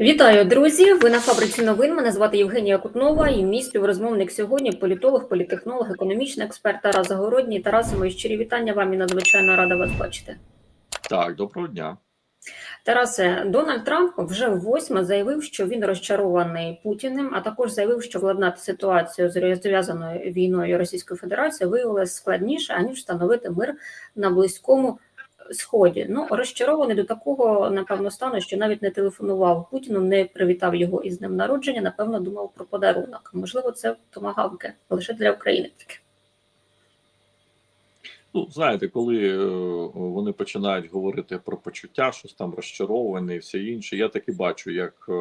Вітаю, друзі! Ви на фабриці новин. Мене звати Євгенія Кутнова і мій співрозмовник сьогодні політолог, політехнолог, економічний експерт Тарас Загородній. Тарасе, мої щирі вітання вам і надзвичайно рада вас бачити. Так, доброго дня. Тарасе, Дональд Трамп вже восьме заявив, що він розчарований Путіним, а також заявив, що владнати ситуацію з розв'язаною війною Російської Федерації виявилось складніше аніж встановити мир на близькому сході. Ну розчарований до такого, напевно, стану, що навіть не телефонував Путіну, не привітав його із днем народження. Напевно, думав про подарунок. Можливо, це томагавки лише для України. Таке. Ну, знаєте, коли е, вони починають говорити про почуття, щось там розчаровані і все інше, я так і бачу, як е,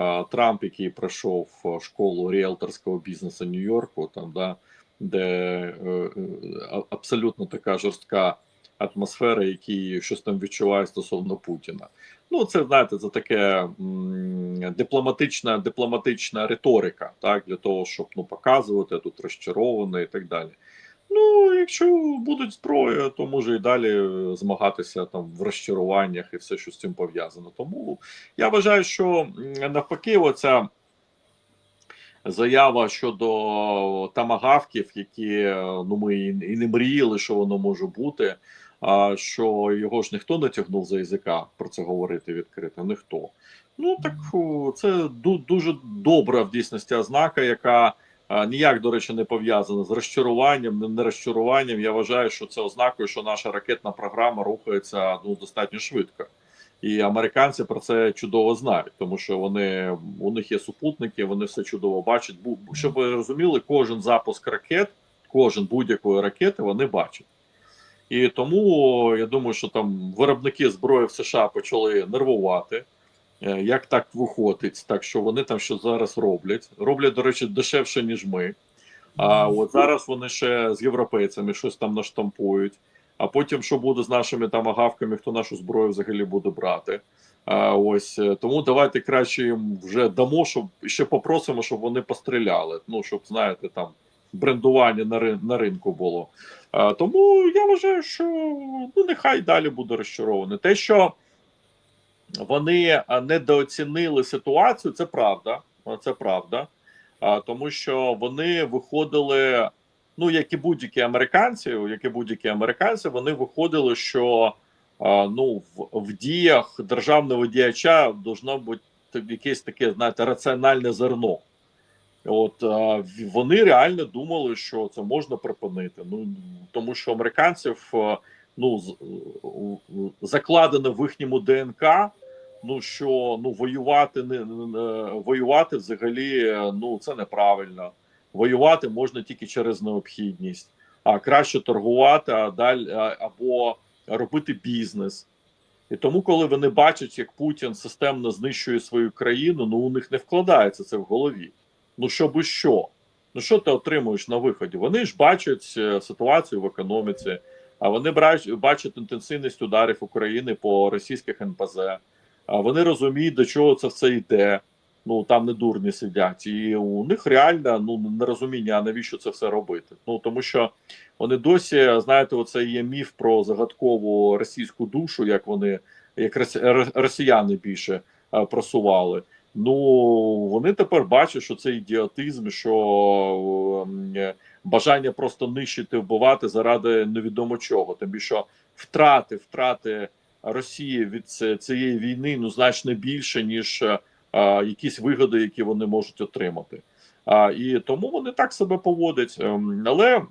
е, Трамп, який пройшов школу ріелторського бізнесу Нью-Йорку, там да, де е, е, абсолютно така жорстка атмосфера, який щось там відчуває стосовно Путіна. Ну, це знаєте, це таке м, дипломатична дипломатична риторика, так для того, щоб ну показувати тут розчарований і так далі. Ну, якщо будуть зброя, то може і далі змагатися там в розчаруваннях і все, що з цим пов'язано. Тому я вважаю, що навпаки, оця заява щодо тамагавків, які ну ми і не мріяли, що воно може бути. А що його ж ніхто не тягнув за язика про це говорити відкрито, ніхто. Ну так це дуже добра в дійсності ознака, яка ніяк, до речі, не пов'язана з розчаруванням, не розчаруванням. Я вважаю, що це ознакою, що наша ракетна програма рухається ну достатньо швидко. І американці про це чудово знають, тому що вони у них є супутники, вони все чудово бачать. Щоб ви розуміли, кожен запуск ракет, кожен будь-якої ракети вони бачать. І тому я думаю, що там виробники зброї в США почали нервувати. Е, як так виходить, так що вони там що зараз роблять. Роблять, до речі, дешевше, ніж ми. А от зараз вони ще з європейцями щось там наштампують. А потім, що буде з нашими там агавками, хто нашу зброю взагалі буде брати. А, Ось е, тому давайте краще їм вже дамо, щоб ще попросимо, щоб вони постріляли. Ну щоб знаєте, там брендування на на ринку було. А, Тому я вважаю, що ну нехай далі буде розчарований. Те, що вони недооцінили ситуацію, це правда. Це правда, тому що вони виходили. Ну, як і будь-які американці, як і будь-які американці, вони виходили, що ну в, в діях державного діяча должно бути якесь таке, знаєте, раціональне зерно. От вони реально думали, що це можна припинити. Ну тому що американців ну закладено в їхньому ДНК ну що ну воювати не воювати взагалі ну це неправильно. Воювати можна тільки через необхідність, а краще торгувати, а далі або робити бізнес. І тому, коли вони бачать, як Путін системно знищує свою країну, ну у них не вкладається це в голові. Ну що би що? Ну що ти отримуєш на виході? Вони ж бачать е, ситуацію в економіці, а вони бачать інтенсивність ударів України по російських НПЗ. А Вони розуміють, до чого це все йде. Ну там не дурні сидять, і у них реально ну нерозуміння, навіщо це все робити. Ну тому що вони досі знаєте, оце є міф про загадкову російську душу, як вони як росіяни більше просували. Ну вони тепер бачать, що це ідіотизм, що бажання просто нищити, вбивати заради невідомо чого. Тим більше втрати, втрати. Росії від цієї війни ну значно більше ніж а, якісь вигоди, які вони можуть отримати. А, І тому вони так себе поводять. Ем, але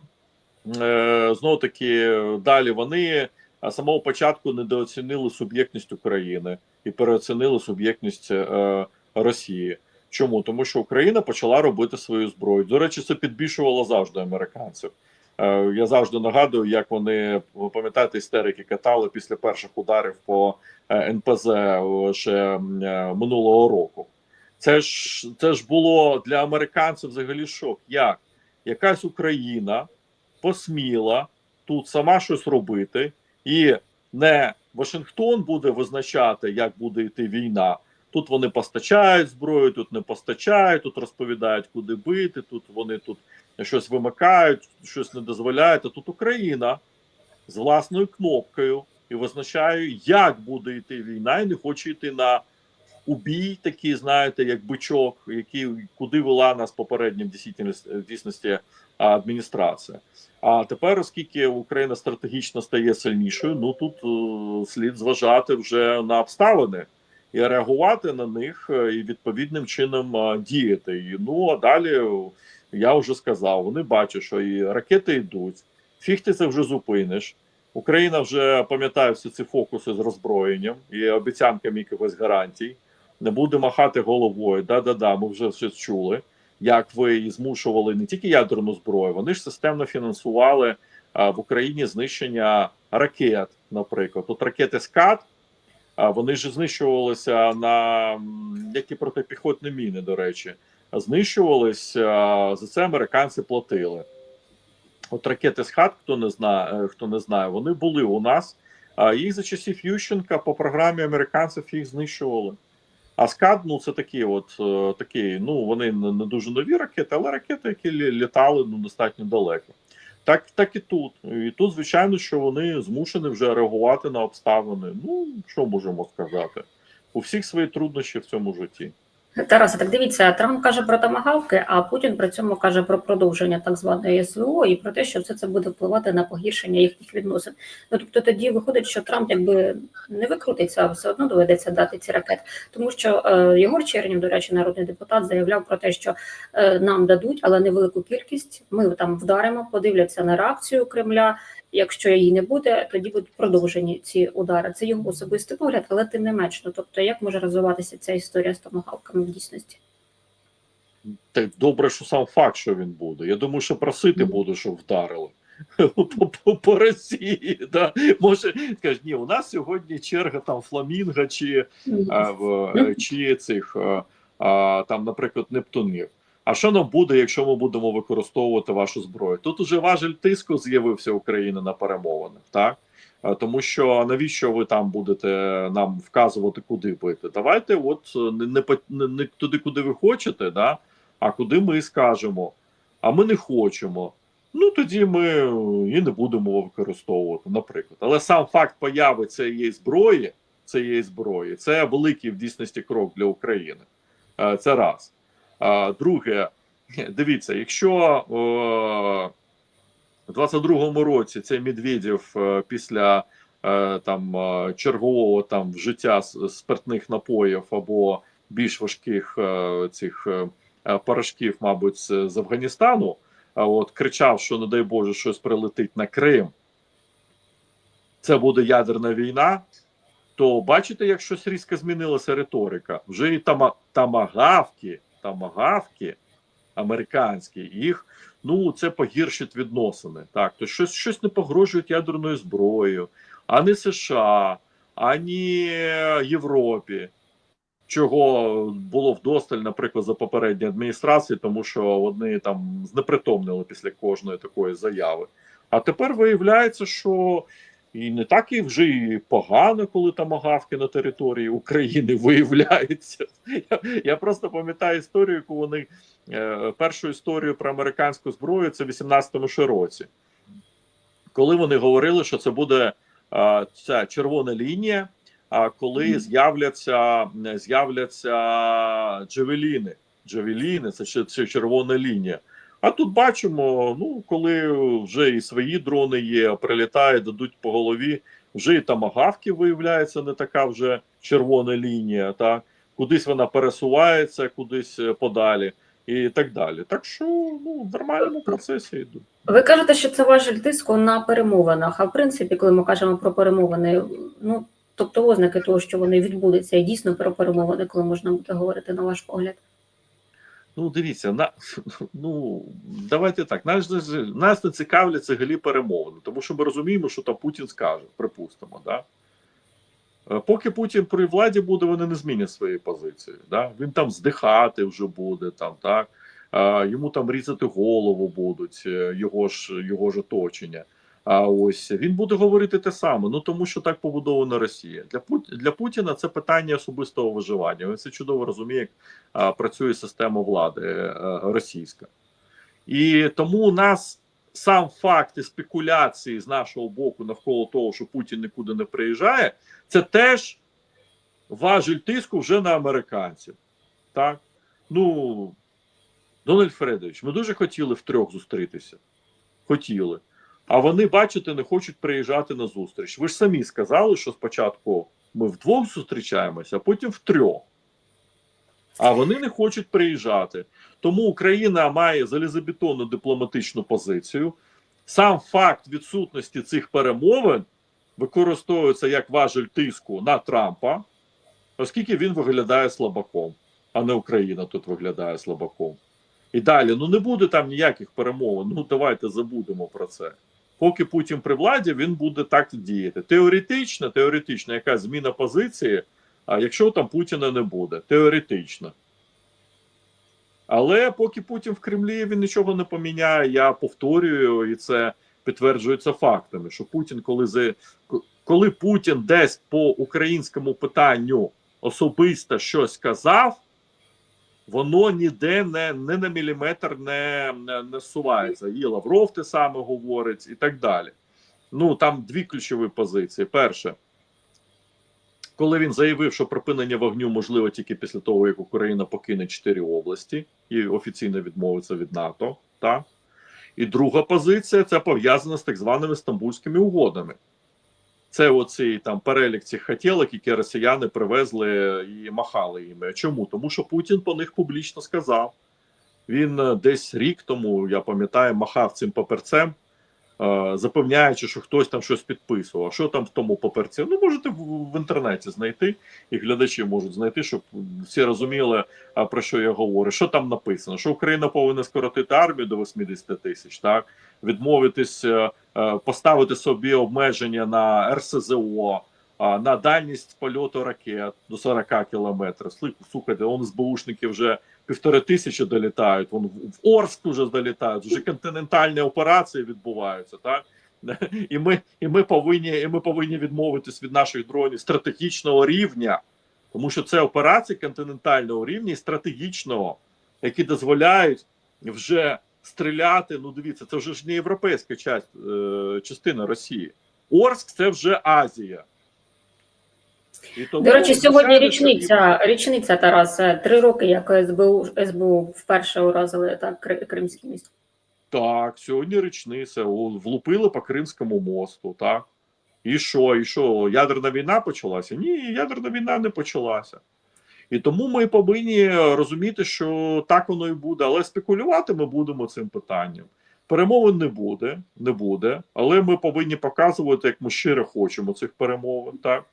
е, знову таки далі вони з самого початку недооцінили суб'єктність України і переоцінили суб'єктність е, Росії. Чому тому, що Україна почала робити свою зброю? До речі, це підбільшувало завжди американців. Е, я завжди нагадую, як вони пам'ятаєте, істерики катали після перших ударів по е, НПЗ ще е, минулого року. Це ж це ж було для американців взагалі шок. Як якась Україна посміла тут сама щось робити, і не Вашингтон буде визначати, як буде йти війна. Тут вони постачають зброю, тут не постачають, тут розповідають, куди бити. Тут вони тут щось вимикають, щось не дозволяють. А тут Україна з власною кнопкою і визначає, як буде йти війна, і не хоче йти на у бій, такий, знаєте, як бичок, який куди вела нас попередня в дійсності, адміністрація. А тепер, оскільки Україна стратегічно стає сильнішою, ну тут е, слід зважати вже на обставини і реагувати на них е, і відповідним чином е, діяти. Ну а далі е, я вже сказав, вони бачать, що і ракети йдуть, фіг ти це вже зупиниш. Україна вже пам'ятає всі ці фокуси з роззброєнням і обіцянками якихось гарантій. Не буде махати головою. Да-да-да, ми вже щось чули. Як ви змушували не тільки ядерну зброю, вони ж системно фінансували а, в Україні знищення ракет, наприклад. От ракети СКАД, а, вони ж знищувалися на які протипіхотні міни, до речі, знищувались а, за це американці платили. От ракети СКАД, хто не знає, хто не знає, вони були у нас. А їх за часів Ющенка по програмі американців їх знищували. А скад, ну це такі, от е, такі, ну вони не дуже нові ракети, але ракети, які літали ну достатньо далеко. Так, так і тут. І тут, звичайно, що вони змушені вже реагувати на обставини. Ну що можемо сказати? У всіх свої труднощі в цьому житті. Тарасе, так дивіться, Трамп каже про тамагавки, а Путін при цьому каже про продовження так званої СВО і про те, що все це буде впливати на погіршення їхніх відносин. Ну тобто тоді виходить, що Трамп якби не викрутиться, а все одно доведеться дати ці ракети. Тому що е, Єгор Чернів, до речі, народний депутат, заявляв про те, що е, нам дадуть, але невелику кількість. Ми там вдаримо, подивляться на реакцію Кремля. Якщо її не буде, тоді будуть продовжені ці удари. Це його особистий погляд, але тим не менш. Ну тобто, як може розвиватися ця історія з томагавками в дійсності? Так добре, що сам факт, що він буде. Я думаю, що просити буду, щоб вдарили. По, по, по Росії, да. може скажуть, ні, у нас сьогодні черга там фламінга чи а, в, е, чи цих а, там, наприклад, Нептунів. А що нам буде, якщо ми будемо використовувати вашу зброю? Тут уже важель тиску з'явився України на перемовинах, так тому що навіщо ви там будете нам вказувати, куди бити? Давайте, от не, не, не, не туди, куди ви хочете, да? а куди ми скажемо, а ми не хочемо. Ну тоді ми е, і не будемо використовувати, наприклад. Але сам факт появи цієї зброї, цієї зброї, це великий в дійсності крок для України. Е, Це раз. Друге, дивіться, якщо в 22-му році цей Медведєв е, після е, там е, чергового там вжиття спиртних напоїв або більш важких цих порошків, мабуть, з, Афганістану, от кричав, що не дай Боже, щось прилетить на Крим. Це буде ядерна війна. То бачите, як щось різко змінилася риторика. Вже і тама, тамагавки, тамагавки американські, їх ну це погіршить відносини. Так, то щось щось не погрожують ядерною зброєю, ані США, ані Європі. Чого було вдосталь, наприклад, за попередні адміністрації, тому що вони там знепритомнили після кожної такої заяви. А тепер виявляється, що і не так і вже і погано, коли там агавки на території України виявляються. Я, я просто пам'ятаю історію, яку вони е, першу історію про американську зброю це в 18-му ще році, коли вони говорили, що це буде е, ця червона лінія. А коли з'являться з'являться джевеліни, джевеліни, це ще це червона лінія. А тут бачимо, ну коли вже і свої дрони є, прилітають, дадуть по голові, вже і тамагавки виявляється не така вже червона лінія, так кудись вона пересувається, кудись е, подалі і так далі. Так що ну в нормальному процесі йдуть. Ви кажете, що це важель тиску на перемовинах. А в принципі, коли ми кажемо про перемовини, ну тобто ознаки того, що вони відбудуться, і дійсно про перемовини, коли можна буде говорити на ваш погляд. Ну, дивіться, на ну давайте так. Нас нас не цікавлять взагалі перемовини, тому що ми розуміємо, що там Путін скаже, припустимо, да. Е, Поки Путін при владі буде, вони не змінять свої позиції. Да? Він там здихати вже буде, там так а, йому там різати голову будуть, е, його ж його ж оточення. А ось він буде говорити те саме. Ну тому що так побудована Росія. Для Пут... для Путіна це питання особистого виживання. Він це чудово розуміє, як а, працює система влади е, російська. І тому у нас сам факт і спекуляції з нашого боку навколо того, що Путін нікуди не приїжджає, це теж важіль тиску вже на американців. Так? Ну, Дональд Фредович, ми дуже хотіли втрьох зустрітися. Хотіли. А вони, бачите, не хочуть приїжджати на зустріч. Ви ж самі сказали, що спочатку ми вдвох зустрічаємося, а потім втрьох. А вони не хочуть приїжджати. Тому Україна має залізобетонну дипломатичну позицію. Сам факт відсутності цих перемовин використовується як важель тиску на Трампа, оскільки він виглядає слабаком, а не Україна тут виглядає слабаком. І далі, ну не буде там ніяких перемовин. Ну давайте забудемо про це. Поки Путін при владі, він буде так діяти. Теоретично, теоретично, якась зміна позиції, а якщо там Путіна не буде, теоретично. Але поки Путін в Кремлі він нічого не поміняє, я повторюю, і це підтверджується фактами, що Путін, коли за коли Путін десь по українському питанню особисто щось сказав, воно ніде не, не на міліметр не, не, не сувається. І Лавров те саме говорить, і так далі. Ну там дві ключові позиції. Перше, коли він заявив, що припинення вогню можливо тільки після того, як Україна покине чотири області і офіційно відмовиться від НАТО. Так? І друга позиція це пов'язана з так званими стамбульськими угодами. Це оцей там перелік цих хотілок, які росіяни привезли і махали їми. Чому? Тому що Путін по них публічно сказав. Він е, десь рік тому, я пам'ятаю, махав цим паперцем, е, запевняючи, що хтось там щось підписував. Що там в тому паперці? Ну, можете в, інтернеті знайти, і глядачі можуть знайти, щоб всі розуміли, про що я говорю. Що там написано? Що Україна повинна скоротити армію до 80 тисяч, так? Відмовитись, е, поставити собі обмеження на РСЗО, на дальність польоту ракет до 40 кілометрів. Слухайте, он СБУшники вже півтори тисячі долітають, вон в Орск вже долітають, вже континентальні операції відбуваються, так? І ми, і ми повинні, і ми повинні відмовитись від наших дронів стратегічного рівня, тому що це операції континентального рівня і стратегічного, які дозволяють вже стріляти. Ну, дивіться, це вже ж не європейська часть, е, частина Росії. Орск це вже Азія. І тому, До речі, сьогодні річниця, річниця Тараса, три роки, як СБУ, СБУ вперше уразили так Кри- Кримський міст. Так, сьогодні річниця. Влупили по Кримському мосту, так? І що, і що? Ядерна війна почалася? Ні, ядерна війна не почалася. І тому ми повинні розуміти, що так воно і буде. Але спекулювати ми будемо цим питанням. Перемовин не буде, не буде, але ми повинні показувати, як ми щиро хочемо цих перемовин. Так?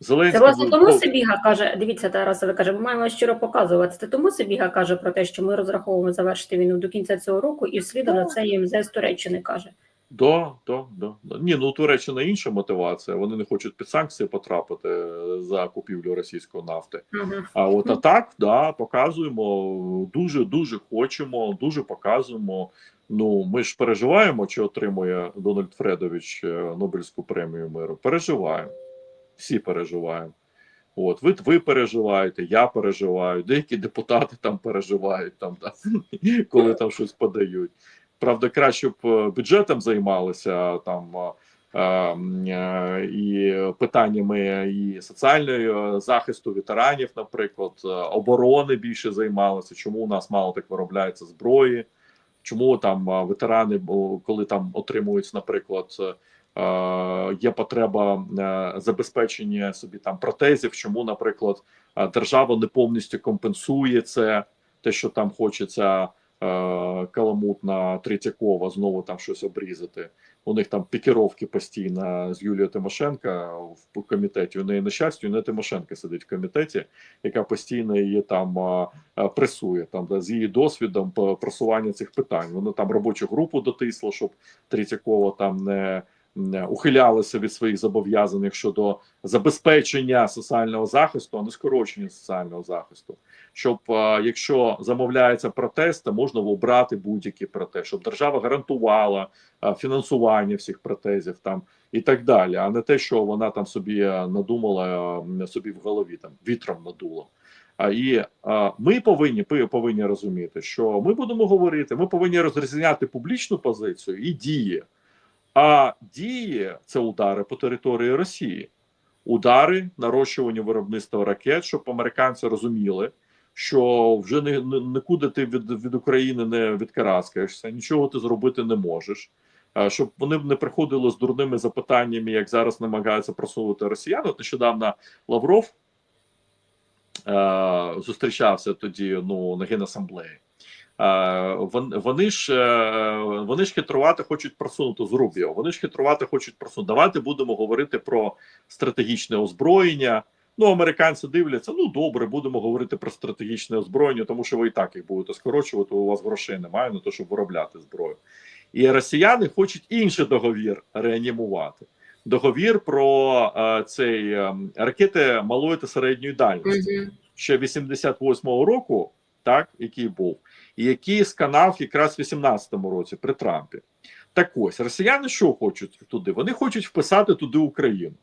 Це Зеленський власне був- тому Сибіга каже: дивіться, Тарас, ви каже, ми маємо щиро показувати. Це тому Сибіга каже про те, що ми розраховуємо завершити війну до кінця цього року, і вслідом за це МЗС Туреччини каже. Да, да, да. Ні, ну у Туреччини інша мотивація. Вони не хочуть під санкції потрапити е, за купівлю російської нафти. Угу. А от а так, да, показуємо, дуже дуже хочемо, дуже показуємо. Ну, ми ж переживаємо, чи отримує Дональд Фредович е, Нобелівську премію миру. Переживаємо. Всі переживаємо. От, ви, ви переживаєте, я переживаю, деякі депутати там переживають, там, да, коли там щось подають. Правда, краще б е, бюджетом займалися там е, е, і питаннями і соціального захисту ветеранів, наприклад, оборони більше займалися. Чому у нас мало так виробляється зброї? Чому там ветерани, коли там отримують, наприклад, є потреба забезпечення собі там протезів? Чому, наприклад, держава не повністю компенсує це, те, що там хочеться каламутна Третьякова знову там щось обрізати. У них там пікіровки постійно з Юлією Тимошенко в комітеті. У неї на щастя, не Тимошенко сидить в комітеті, яка постійно її там а, а, пресує там да, з її досвідом просування цих питань. Вона там робочу групу дотисла, щоб Третьякова там не. Не Ухилялися від своїх зобов'язань щодо забезпечення соціального захисту, а не скорочення соціального захисту щоб якщо замовляється протест, то можна обрати будь-який протест, щоб держава гарантувала фінансування всіх протезів там і так далі, а не те, що вона там собі надумала собі в голові там вітром надуло. А і ми повинні повинні розуміти, що ми будемо говорити, ми повинні розрізняти публічну позицію і дії. А дії це удари по території Росії. удари, нарощування виробництва ракет, щоб американці розуміли, що вже не, не, нікуди ти від, від України не відкараскаєшся, нічого ти зробити не можеш. Щоб вони не приходили з дурними запитаннями, як зараз намагаються просувати росіяни. От нещодавно Лавров е, зустрічався тоді ну, на генасамблеї. Е, вон- вони ж е, вони ж хитрувати хочуть просунути з Рубіо. Вони ж хитрувати хочуть просунути. Давайте будемо говорити про стратегічне озброєння. Ну, американці дивляться. Ну добре, будемо говорити про стратегічне озброєння, тому що ви і так їх будете скорочувати. У вас грошей немає на те, щоб виробляти зброю. І росіяни хочуть інший договір реанімувати. Договір про е, цей е, ракети малої та середньої дальності ще 88-го року, так який був, і який сканав якраз в 18-му році при Трампі. Так ось росіяни що хочуть туди? Вони хочуть вписати туди Україну.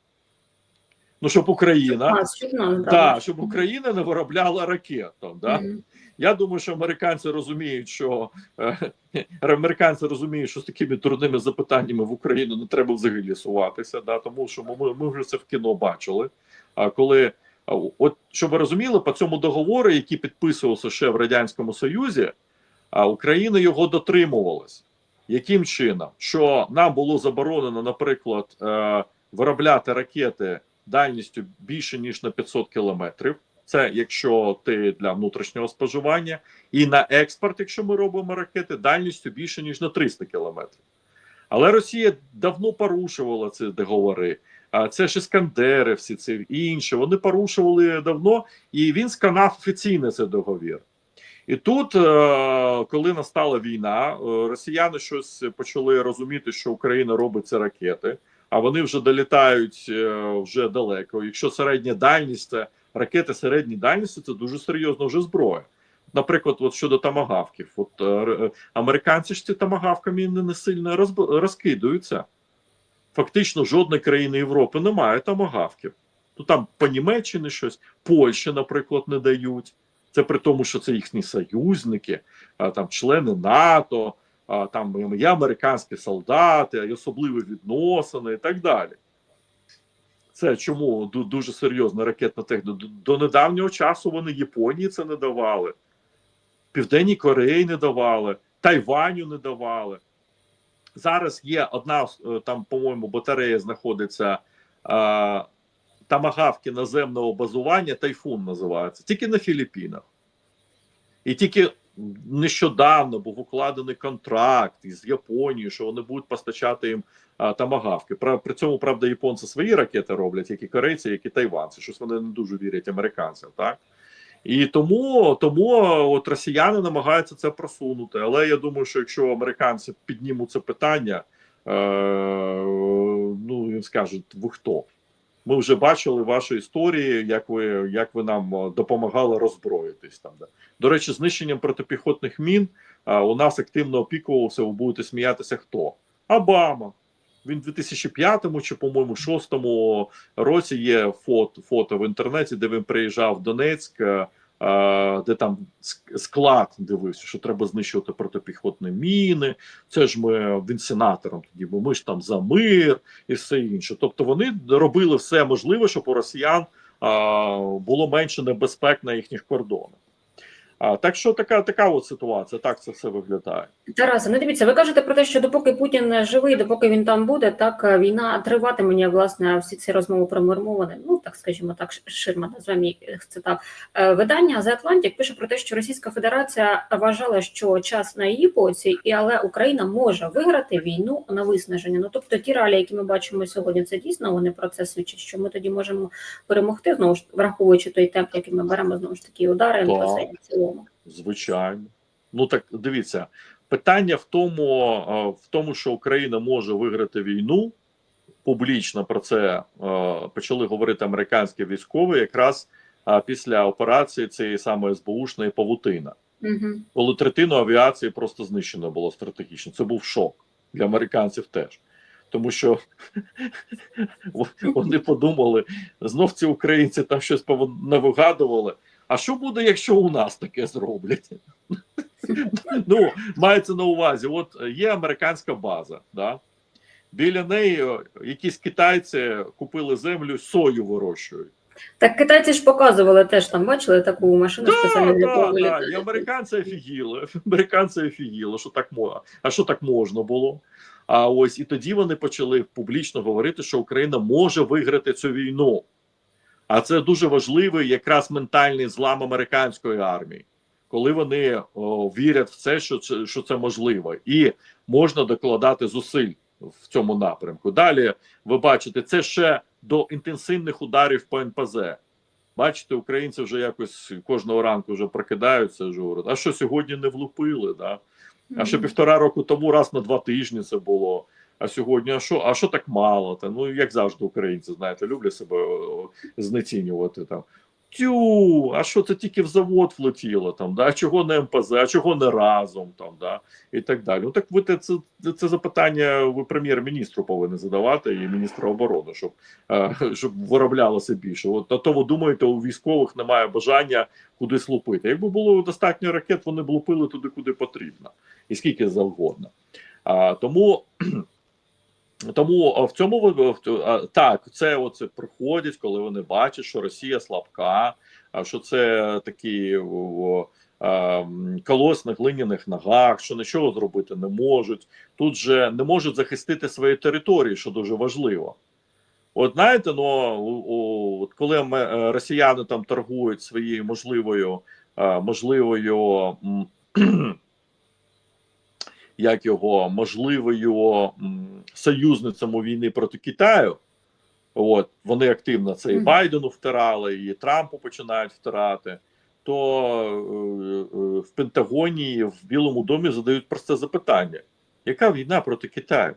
Ну, щоб Україна, А, щоб Україна не виробляла ракет. там, Да? Мгм. Я думаю, що американці розуміють, що е, американці розуміють, що з такими дурними запитаннями в Україну не треба взагалі суватися, да, тому що ми, ми вже це в кіно бачили. А коли от щоб ви розуміли, по цьому договору, який підписувався ще в радянському Союзі, а Україна його дотримувалась. Яким чином? Що нам було заборонено, наприклад, е, виробляти ракети дальністю більше ніж на 500 кілометрів. Це якщо ти для внутрішнього споживання, і на експорт, якщо ми робимо ракети, дальністю більше ніж на 300 кілометрів. Але Росія давно порушувала ці договори. А це ж іскандери, всі ці і інші. Вони порушували давно, і він сканав офіційно цей договір. І тут, е, коли настала війна, е, росіяни щось почали розуміти, що Україна робить ці ракети, а вони вже долітають е, вже далеко. Якщо середня дальність, це ракети середньої дальності, це дуже серйозна вже зброя. Наприклад, от щодо тамагавків, от е, американці ж ці тамагавками не, сильно розб- розкидаються. Фактично, жодної країни Європи немає тамагавків. Ну там по Німеччині щось, Польщі, наприклад, не дають. Це при тому, що це їхні союзники, там члени НАТО, там є американські солдати, і особливі відносини і так далі. Це чому дуже серйозна ракетна техніка. До недавнього часу вони Японії це не давали, Південній Кореї не давали, Тайваню не давали. Зараз є одна е, там, по-моєму, батарея знаходиться е, тамагавки наземного базування, тайфун називається, тільки на Філіппінах. І тільки нещодавно був укладений контракт із Японією, що вони будуть постачати їм а, тамагавки. При, при цьому, правда, японці свої ракети роблять, як і корейці, як і тайванці. Щось вони не дуже вірять американцям, так? І тому, тому от росіяни намагаються це просунути. Але я думаю, що якщо американці піднімуть це питання, е, ну їм скажуть, ви хто? Ми вже бачили ваші історії, як ви як ви нам е, допомагали роззброїтись там. Да. До речі, знищенням протипіхотних мін а, у нас активно опікувався, ви будете сміятися, хто? Обама. Він в 2005 чи, по-моєму, 2006 році є фото, фото в інтернеті, де він приїжджав в Донецьк, е, е, де там склад дивився, що треба знищувати протипіхотні міни. Це ж ми він сенатором тоді, бо ми ж там за мир і все інше. Тобто вони робили все можливе, щоб у росіян було менше небезпек на їхніх кордонах. А, так що така, така от ситуація, так це все виглядає. Тарасе, ну дивіться, ви кажете про те, що допоки Путін живий, допоки він там буде, так е, війна триватиме, власне, всі ці розмови про мирмоване, ну так скажімо так, ширма назвемо це так. Е, Видання The Atlantic пише про те, що Російська Федерація вважала, що час на її боці, і але Україна може виграти війну на виснаження. Ну тобто ті реалії, які ми бачимо сьогодні, це дійсно вони про це свідчать, що ми тоді можемо перемогти, знову ж враховуючи той темп, який ми беремо знову ж таки удари на. Звичайно. Ну так дивіться, питання в тому, е, в тому, що Україна може виграти війну. Публічно про це е, почали говорити американські військові, якраз е, після операції цієї самої СБУшної павутина. Угу. коли третину авіації просто знищено було стратегічно. Це був шок для американців теж. Тому що вони подумали, знов ці українці там щось навигадували. А що буде, якщо у нас таке зроблять? Ну, мається на увазі, от є американська база, да? Біля неї якісь китайці купили землю, сою вирощують. Так китайці ж показували теж там, бачили таку машину спеціально Да, для да, да. І американці офігіли. Американці офігіли, що так можна. А що так можна було? А ось і тоді вони почали публічно говорити, що Україна може виграти цю війну. А це дуже важливий якраз ментальний злам американської армії, коли вони о, вірять в це, що це, що це можливо, і можна докладати зусиль в цьому напрямку. Далі ви бачите, це ще до інтенсивних ударів по НПЗ. Бачите, українці вже якось кожного ранку вже прокидаються, вже говорять, а що сьогодні не влупили? Да? А ще півтора року тому раз на два тижні це було. А сьогодні, а що, а що так мало? Та ну як завжди, українці, знаєте, люблять себе знецінювати там. Тю, а що це тільки в завод влетіло там, да? а чого не МПЗ, а чого не разом там, да? і так далі. Ну так ви це, це запитання ви прем'єр-міністру повинні задавати і міністру оборони, щоб, е, щоб вироблялося більше. От а то ви думаєте, у військових немає бажання кудись лупити. Якби було достатньо ракет, вони б лупили туди, куди потрібно, і скільки завгодно. А, тому тому в цьому так, це оце приходять, коли вони бачать, що Росія слабка, а що це такі колос на глиняних ногах, що нічого зробити не можуть. Тут же не можуть захистити свої території, що дуже важливо. От знаєте, ну от коли ми, е, росіяни там торгують своєю можливою, можливою як його можливою м, союзницям у війни проти Китаю. От вони активно це і Байдену втирали, і Трампу починають втирати. То е, е, в Пентагоні, в Білому домі задають просте запитання: яка війна проти Китаю?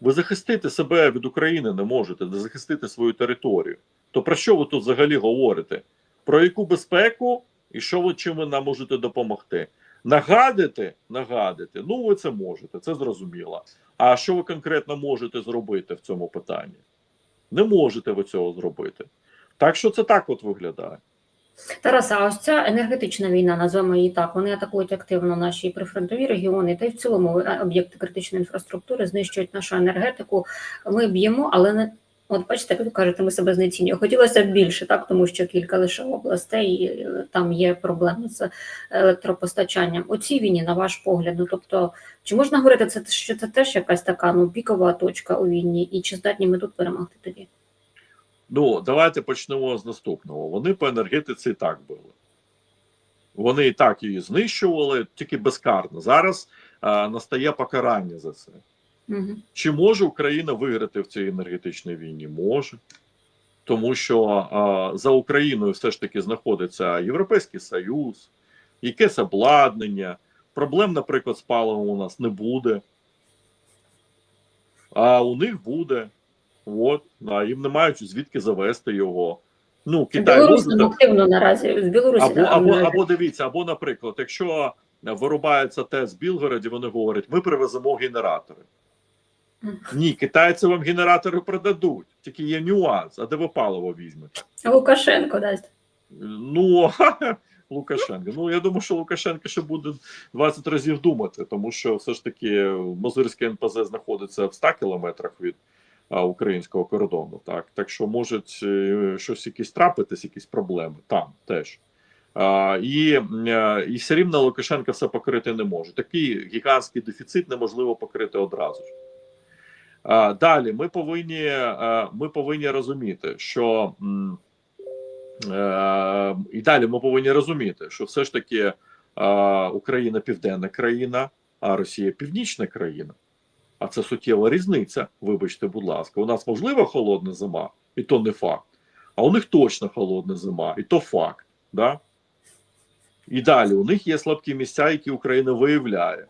Ви захистити себе від України не можете, не захистити свою територію. То про що ви тут взагалі говорите? Про яку безпеку і що ви чим ви нам можете допомогти? Нагадити, нагадити, ну ви це можете, це зрозуміло. А що ви конкретно можете зробити в цьому питанні? Не можете ви цього зробити. Так що це так от виглядає. Тарас, а ось ця енергетична війна, назвемо її так, вони атакують активно наші прифронтові регіони, та й в цілому е, об'єкти критичної інфраструктури знищують нашу енергетику. Ми б'ємо, але не от бачите, як ви кажете, ми себе знецінюємо. Хотілося б більше, так тому що кілька лише областей і, е, там є проблеми з електропостачанням. У цій війні, на ваш погляд, ну тобто, чи можна говорити, це що це теж якась така ну пікова точка у війні, і чи здатні ми тут перемогти тоді? Ну, давайте почнемо з наступного. Вони по енергетиці і так били. Вони і так її знищували, тільки безкарно. Зараз а, настає покарання за це. Угу. Чи може Україна виграти в цій енергетичній війні? Може. Тому що а, за Україною все ж таки знаходиться Європейський Союз, якесь обладнання. Проблем, наприклад, з паливом у нас не буде. А у них буде. От, а їм не мають звідки завести його. Ну, Китай Білорусь може активно наразі з Білорусі або, або, або дивіться, або, наприклад, якщо вирубається ТЕС в Білгороді, вони говорять, ми привеземо генератори. Ні, китайці вам генератори продадуть, тільки є нюанс, а де ви паливо візьмете? Лукашенко дасть. Ну, Лукашенко. Ну, я думаю, що Лукашенко ще буде 20 разів думати, тому що все ж таки Мозирське НПЗ знаходиться в 100 кілометрах від а, українського кордону. Так, так що можуть е, щось якісь трапитись, якісь проблеми там теж. А, і, е, і все рівно Лукашенко все покрити не може. Такий гігантський дефіцит неможливо покрити одразу ж. А, далі ми повинні, е, ми повинні розуміти, що. Е, і далі ми повинні розуміти, що все ж таки е, Україна південна країна, а Росія північна країна. А це суттєва різниця. Вибачте, будь ласка. У нас можлива холодна зима, і то не факт. А у них точно холодна зима, і то факт. Да? І далі у них є слабкі місця, які Україна виявляє.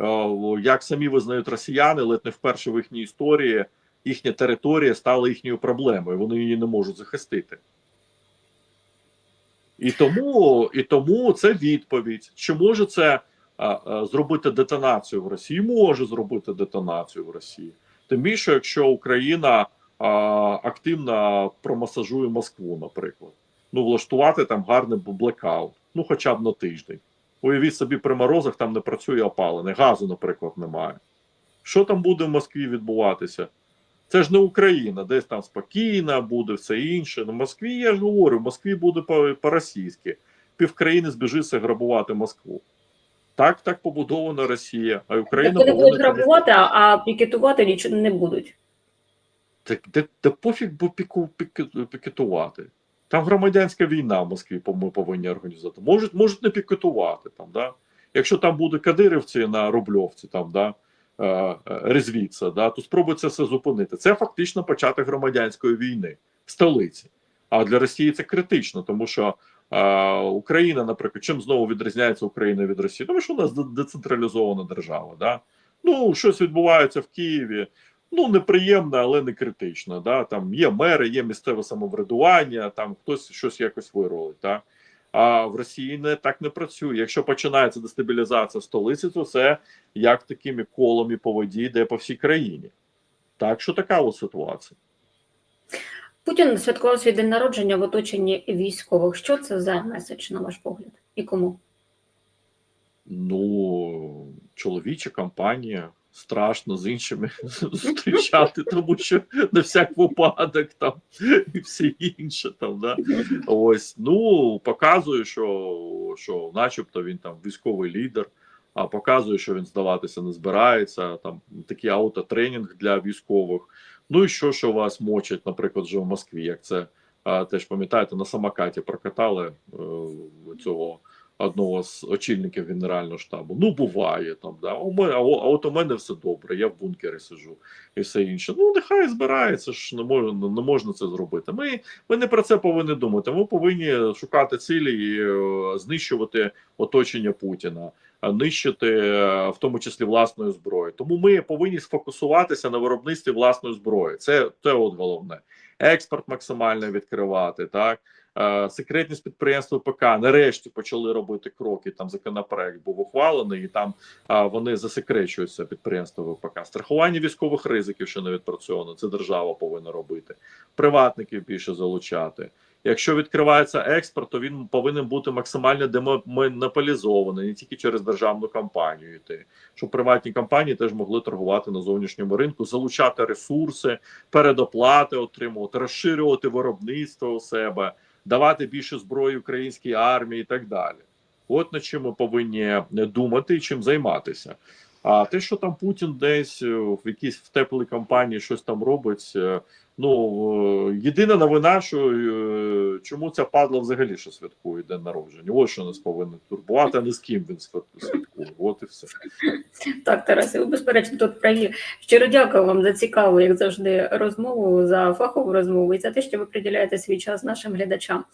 Е, Як самі визнають росіяни, ледь не вперше в їхній історії їхня територія стала їхньою проблемою. Вони її не можуть захистити. І тому, і тому це відповідь. Чи може це а, а, зробити детонацію в Росії? Може зробити детонацію в Росії. Тим більше, якщо Україна а, активно промасажує Москву, наприклад, ну влаштувати там гарний блекаут, ну хоча б на тиждень. Уявіть собі, при морозах там не працює опалення, газу, наприклад, немає. Що там буде в Москві відбуватися? Це ж не Україна, десь там спокійно буде, все інше. Ну, в Москві, я ж говорю, в Москві буде по- по-російськи. Півкраїни збіжиться грабувати Москву. Так, так побудована Росія, а Україна Так вони будуть грабувати, а, пікетувати нічого не будуть. Так де, де пофіг бо піку, піке- пікетувати. Там громадянська війна в Москві ми повинні організувати. Можуть, можуть не пікетувати там, да? Якщо там буде кадирівці на Рубльовці, там, да, е, е, резвіться, да, то спробують це все зупинити. Це фактично початок громадянської війни в столиці. А для Росії це критично, тому що е, Україна, наприклад, чим знову відрізняється Україна від Росії? Тому що у нас децентралізована держава. Да? Ну, щось відбувається в Києві. Ну, неприємно, але не критично. Да? Там є мери, є місцеве самоврядування, там хтось щось якось виролить. Да? А в Росії не так не працює. Якщо починається дестабілізація столиці, то це як такими колами по воді йде по всій країні. Так що така от ситуація. Путін святкував свій день народження в оточенні військових. Що це за меседж, на ваш погляд? І кому? Ну, чоловіча компанія. Страшно з іншими зустрічати, тому що на всяк випадок там і все інше там, да. Ось, ну показує, що, що начебто він там військовий лідер, а показує, що він здаватися не збирається. Там такий аутотренінг для військових. Ну і що, що вас мочать, наприклад, вже в Москві, як це теж пам'ятаєте, на самокаті прокатали е, цього одного з очільників Генерального штабу. Ну, буває там, да. У мене, а, от у мене все добре, я в бункері сиджу і все інше. Ну, нехай збирається ж, не можна, не можна це зробити. Ми, ми не про це повинні думати. Ми повинні шукати цілі і е, знищувати оточення Путіна, нищити, е, в тому числі власною зброєю. Тому ми повинні сфокусуватися на виробництві власної зброї. Це, це от головне. Експорт максимально відкривати, так. Е, Секретність підприємства ПК нарешті почали робити кроки. Там законопроект був ухвалений, і там а, вони засекречуються підприємства ВПК. Страхування військових ризиків, що не відпрацьовано, це держава повинна робити. Приватників більше залучати. Якщо відкривається експорт, то він повинен бути максимально демонополізований, не тільки через державну компанію йти, щоб приватні компанії теж могли торгувати на зовнішньому ринку, залучати ресурси, передоплати отримувати, розширювати виробництво у себе, давати більше зброї українській армії і так далі. От на ми повинні думати і чим займатися. А те, що там Путін десь е, в якійсь в теплій компанії щось там робить. е, Ну е, єдина новина, що чому ця падла взагалі що святкує день народження. Ось що нас повинно турбувати, а не з ким він свят- святкує. От і все. Так, Тарасе, ви безперечно тут праві. Щиро дякую вам за цікаву, як завжди, розмову, за фахову розмову і за те, що ви приділяєте свій час нашим глядачам.